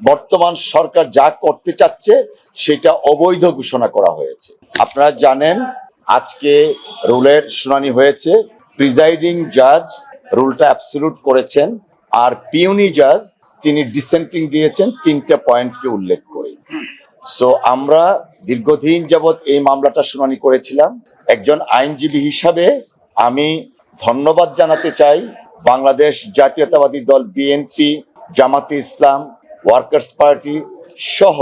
বর্তমান সরকার যা করতে চাচ্ছে, সেটা অবৈধ ঘোষণা করা হয়েছে। আপনারা জানেন, আজকে রুলের শুনানি হয়েছে। প্রিজাইডিং জাজ রুলটা অ্যাবসলুট করেছেন, আর পিউনি জাজ তিনি ডিসেন্টিং দিয়েছেন তিনটা পয়েন্টকে উল্লেখ করে। সো আমরা দীর্ঘদিন যাবৎ এই মামলাটা শুনানি করেছিলাম। একজন আইনজীবী হিসাবে আমি ধন্যবাদ জানাতে চাই বাংলাদেশ জাতীয়তাবাদী দল বিএনপি, জামাতে ইসলাম ওয়ার্কার্স পার্টি সহ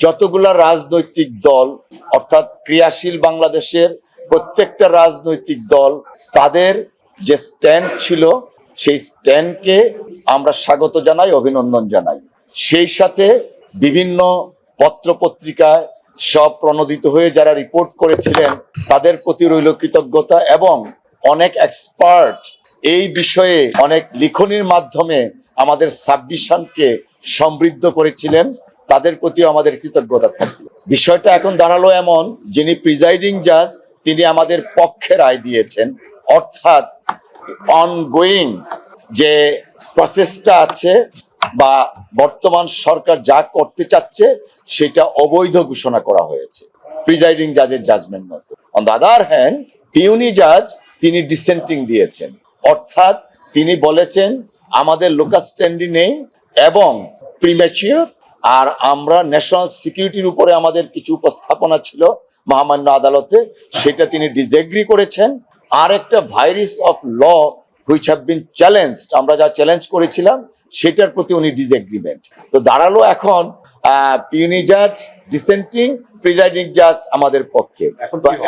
যতগুলা রাজনৈতিক দল, অর্থাৎ ক্রিয়াশীল বাংলাদেশের প্রত্যেকটা রাজনৈতিক দল, তাদের যে স্ট্যান্ড ছিল, সেই স্ট্যান্ডকে আমরা স্বাগত জানাই, অভিনন্দন জানাই। সেই সাথে বিভিন্ন পত্রপত্রিকায় সব প্রণোদিত হয়ে যারা রিপোর্ট করেছিলেন, তাদের প্রতি রইল কৃতজ্ঞতা এবং অনেক এক্সপার্ট এই বিষয়ে অনেক লিখনির মাধ্যমে আমাদের সাবমিশনকে সমৃদ্ধ করেছিলেন, তাদের প্রতিও আমাদের কৃতজ্ঞতা থাকবে বিষয়টা এখন দাঁড়াল এমন, যিনি প্রিজাইডিং জাজ তিনি আমাদের পক্ষে রায় দিয়েছেন। অর্থাৎ অনগোয়িং যে প্রসেসটা আছে বা বর্তমান সরকার যা করতে চাচ্ছে, সেটা অবৈধ ঘোষণা করা হয়েছে প্রিজাইডিং জাজের জাজমেন্ট মতো। On the other hand puisne জাজ তিনি ডিসেন্টিং দিয়েছেন। অর্থাৎ তিনি বলেছেন আমাদের লোকাল স্ট্যান্ডি নেই এবং প্রিম্যাচিওর আর আমরা ন্যাশনাল সিকিউরিটির উপরে আমাদের কিছু উপস্থাপনা ছিল মহামান্য আদালতে সেটা তিনি ডিসএগ্রি করেছেন। আর একটা vires of law which have been challenged আমরা যা চ্যালেঞ্জ করেছিলাম সেটার প্রতি উনি ডিসএগ্রিমেন্ট তো দাঁড়াল এখন পিউনি জাজ ডিসেন্টিং প্রিজাইডিং জাজ আমাদের পক্ষে।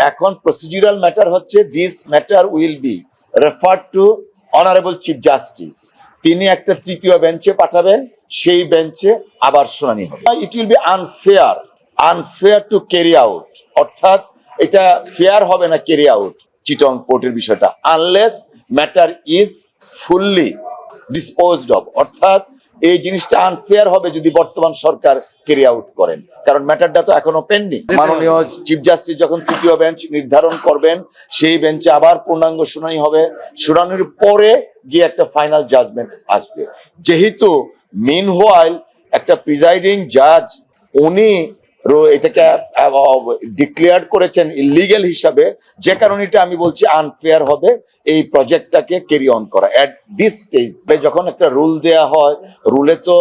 এখন প্রসিডিউরাল ম্যাটার হচ্ছে this matter will be refer to honourable chief justice তিনি একটা তৃতীয় বেঞ্চে পাঠাবেন, সেই বেঞ্চে আবার শুনানি হবে। It will be unfair unfair to carry out অর্থাৎ এটা ফেয়ার হবে না ক্যারি আউট চিটং কোর্টের বিষয়টা unless matter is fully disposed of অর্থাৎ এই জিনিসটা আনফেয়ার হবে যদি বর্তমান সরকার ক্যারি আউট করেন। কারণ ম্যাটারটা তো এখনও পেননি মাননীয় চিফ জাস্টিস যখন তৃতীয় বেঞ্চ নির্ধারণ করবেন, সেই বেঞ্চে আবার পূর্ণাঙ্গ শুনানি হবে। শুনানির পরে গিয়ে একটা ফাইনাল জাজমেন্ট আসবে। যেহেতু মিন একটা প্রিজাইডিং জাজ উনি এটাকে ডিক্লেয়ার করেছেন ইলিগেল হিসাবে, যে কারণে আমি বলছি আনফেয়ার হবে, এই প্রজেক্টটাকে ক্যারি অন করা। এট দিস স্টেজ যখন একটা রুল দেয়া হয় রুলে তো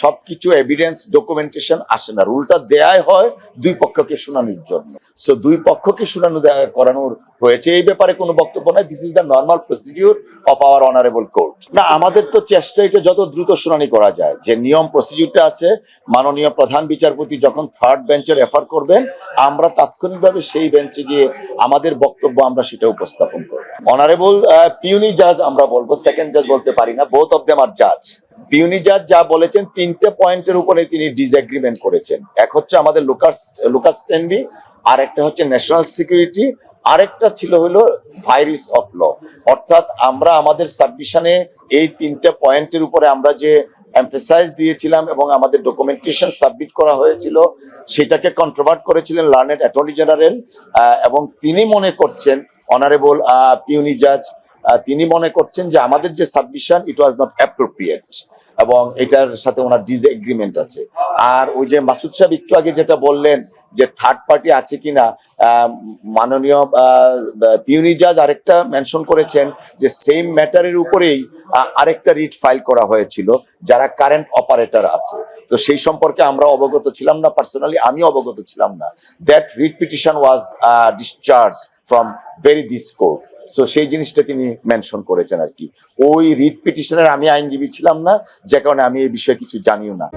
সবকিছু এভিডেন্স ডকুমেন্টেশন আসে না। রুলটা দেয়াই হয় দুই পক্ষকে শুনানির জন্য। সো দুই পক্ষকে শুনানো করানোর হয়েছে। এই ব্যাপারে কোনো বক্তব্য নাই। This is the normal procedure of our honourable court না, আমাদের তো চেষ্টা এটা যত দ্রুত শুনানি করা যায়। যে নিয়ম প্রসিডিউরটা আছে, মাননীয় প্রধান বিচারপতি যখন থার্ড বেঞ্চে রেফার করবেন, আমরা তাৎক্ষণিকভাবে সেই বেঞ্চে গিয়ে আমাদের বক্তব্য আমরা সেটা উপস্থাপন করব। অনারেবল পিউনি জাজ আমরা বলব সেকেন্ড জাজ বলতে পারি না বোথ অফ দেম আর জাজ পিউনি জাজ যা বলেছেন, তিনটে পয়েন্টের উপরে তিনি ডিসএগ্রিমেন্ট করেছেন। এক হচ্ছে আমাদের লুকাস লুকাস স্ট্যান্ডি আর একটা হচ্ছে ন্যাশনাল সিকিউরিটি আরেকটা ছিল হলো ভাইরিস অফ ল অর্থাৎ আমরা আমাদের সাবমিশনে এই তিনটা পয়েন্টের উপরে আমরা যে এমফেসাইজ দিয়েছিলাম এবং আমাদের ডকুমেন্টেশন সাবমিট করা হয়েছিল, সেটাকে কন্ট্রোভার্ট করেছিলেন লার্নেড অ্যাটর্নি জেনারেল এবং তিনি মনে করছেন অনারেবল পিউনি জাজ তিনি মনে করছেন যে আমাদের যে submission it was not appropriate এবং এটার সাথে ওনার ডিসএগ্রিমেন্ট আছে। আর ওই যে মাসুদ সাহেব একটু আগে যেটা বললেন যে থার্ড পার্টি আছে কিনা মাননীয় পিউনি জাজ আরেকটা মেনশন করেছেন যে সেম ম্যাটারের উপরেই আরেকটা রিট ফাইল করা হয়েছিল, যারা কারেন্ট অপারেটর আছে। তো সেই সম্পর্কে আমরা অবগত ছিলাম না পার্সোনালি আমি অবগত ছিলাম না। That writ petition was discharge from very this court so সেই জিনিসটা তিনি মেনশন করেছেন আর কি। ওই রিট পিটিশনের আমি আইনজীবী ছিলাম না, যে কারণে আমি এই বিষয়ে কিছু জানিও না।